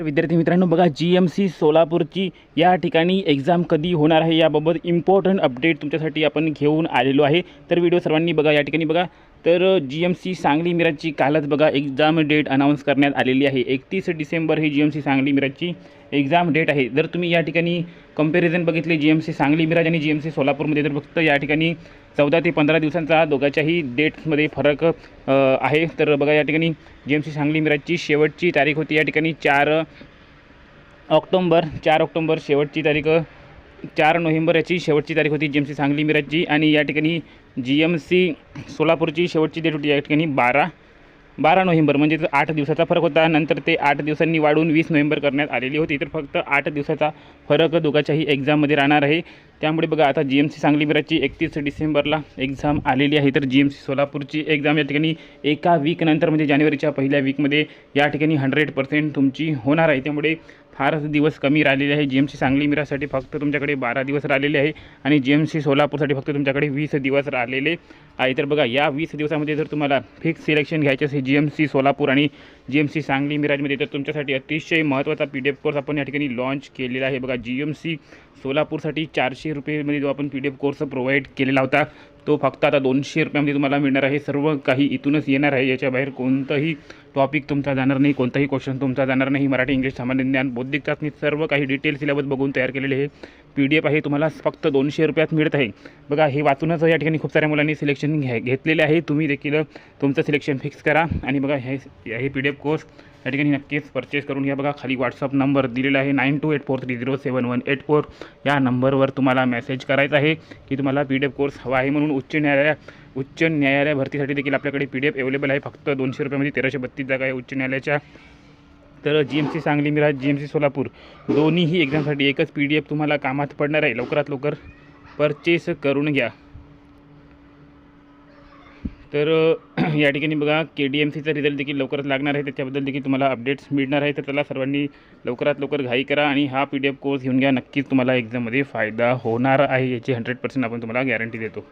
विद्यार्थी मित्रांनो बघा जी एम सी सोलापूरची या ठिकाणी एक्झाम कधी होणार आहे याबाबत इम्पॉर्टंट अपडेट तुमच्यासाठी आपण घेऊन आलेलो आहे. तर व्हिडिओ सर्वांनी बघा या ठिकाणी बघा. तर जी एम सी सांगली मिराजची कालच बघा एक्झाम डेट अनाऊन्स करण्यात आलेली आहे. एकतीस डिसेंबर ही जी एम सी सांगली मिराजची एक्झाम डेट आहे. जर तुम्ही या ठिकाणी कंपॅरिझन बघितले G M C Sangli Miraj आणि जी एम सी सोलापूरमध्ये तर फक्त या ठिकाणी चौदा ते पंधरा दिवसांचा दोघांच्याही डेट्समध्ये फरक आहे. तर बघा या ठिकाणी जी एम सी सांगली मिराजची शेवटची तारीख होती. या ठिकाणी चार ऑक्टोंबर चार ऑक्टोंबर शेवटची तारीख चार नोव्हेंबर याची शेवटची तारीख होती जी एम सी सांगली मिराजची. आणि या ठिकाणी जी एम सी सोलापूरची शेवटची डेट होती या ठिकाणी बारा बारा नोव्हेंबर. म्हणजे आठ दिवसाचा फरक होता. नंतर ते आठ दिवसांनी वाढून वीस नोव्हेंबर करण्यात आलेली होती. तर फक्त आठ दिवसाचा फरक दोघांच्याही एक्झाममध्ये राहणार आहे. त्यामुळे बघा आता जी एम सी सांगली मिराजची एकतीस डिसेंबरला एक्झाम आलेली आहे. तर जी एम सी सोलापूरची एक्झाम या ठिकाणी एका वीकनंतर म्हणजे जानेवारीच्या पहिल्या वीकमध्ये या ठिकाणी हंड्रेड पर्सेंट तुमची होणार आहे. त्यामुळे फारच दिवस कमी राहिलेले आहे. जी एम सी सांगली मिरासाठी फक्त तुमच्याकडे बारा दिवस राहिलेले आहे आणि जी एम सी सोलापूरसाठी फक्त तुमच्याकडे वीस दिवस राहिलेले आहे. तर बघा या वीस दिवसामध्ये जर तुम्हाला फिक्स सिलेक्शन घ्यायचे असेल जी एम सी सोलापूर आणि जी एम सी सांगली मिराजमध्ये तर तुमच्यासाठी अतिशय महत्त्वाचा पी डी एफ कोर्स आपण या ठिकाणी लॉन्च केलेला आहे. बघा जी एम सी सोलापूरसाठी चारशे रुपयेमध्ये जो आपण P D F course provide केलेला होता तो फक्त आता दोनशे रुपयामध्ये तुम्हाला मिळणार आहे. सर्व काही इथूनच येणार आहे. याच्या बाहेर कोणतंही टॉपिक तुमचा जाणार नाही. कोणताही क्वेश्चन तुमचा जाणार नाही. मराठी इंग्लिश सामान्य ज्ञान बौद्धिक चाचणी सर्व काही डिटेल सिलेबस बघून तयार केलेले हे पी डी एफ आहे. तुम्हाला फक्त दोनशे रुपयात मिळत आहे. बघा हे वाचूनच या ठिकाणी खूप साऱ्या मुलांनी सिलेक्शन घ्या घेतलेले आहे. तुम्ही देखील तुमचं सिलेक्शन फिक्स करा. आणि बघा हे हे पी डी एफ कोर्स या ठिकाणी नक्कीच परचेस करून घ्या बघा. खाली व्हॉट्सअप नंबर दिलेला आहे nine two eight four three zero seven one eight four या नंबरवर तुम्हाला मेसेज करायचा आहे की तुम्हाला पी डी एफ कोर्स हवा आहे म्हणून उच्च न्यायालय उच्च न्यायालय भरतीसाठी देखील आपल्याकडे पी डी एफ अवेलेबल आहे. फक्त दोनशे रुपयामध्ये तेराशे बत्तीस जागा आहे उच्च न्यायालयाच्या. तर G M C Sangli Miraj G M C Solapur दोन्हीही एक्झामसाठी एकच पी डी एफ तुम्हाला कामात पडणार आहे. लवकरात लवकर परचेस करून घ्या. तर या ठिकाणी बघा के डी एम सीचा रिझल्ट देखील लवकरच लागणार आहे. त्याच्याबद्दल देखील तुम्हाला अपडेट्स मिळणार आहे. तर त्याला सर्वांनी लवकरात लवकर घाई करा आणि हा पी डी एफ कोर्स घेऊन घ्या. नक्कीच तुम्हाला एक्झाममध्ये फायदा होणार आहे. याची हंड्रेड पर्सेंट आपण तुम्हाला गॅरंटी देतो.